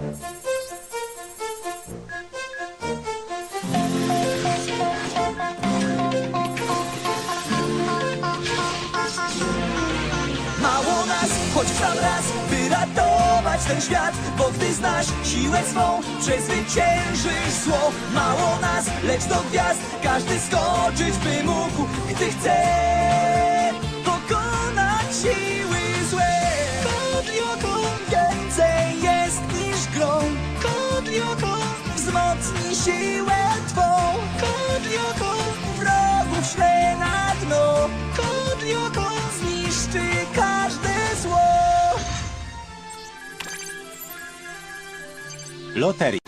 Mało nas, choć w sam raz, by ratować ten świat Bo gdy znasz siłę swą, przezwyciężysz zło. Mało nas, lecz do gwiazd, każdy skoczyć by mógł, gdy chce. Kodioko, wzmocnij siłę Twą. Kodioko, wrogów szle na dno. Kodioko, zniszczy każde zło. Loteria.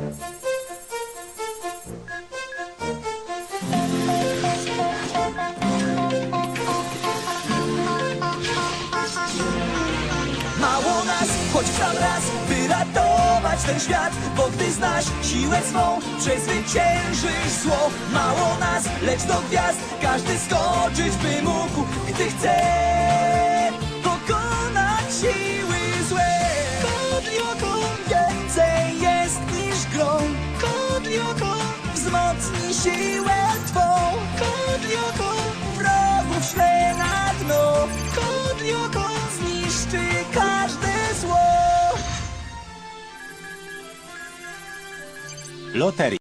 Mało nas, choć sam raz, by ratować ten świat Bo gdy znasz siłę swą, przezwyciężysz zło. Mało nas, lecz do gwiazd, każdy skoczyć by mógł, gdy chce. siłę twą Kodlioko wrogów szle na dno. Kodlioko zniszczy każde zło. Loteria.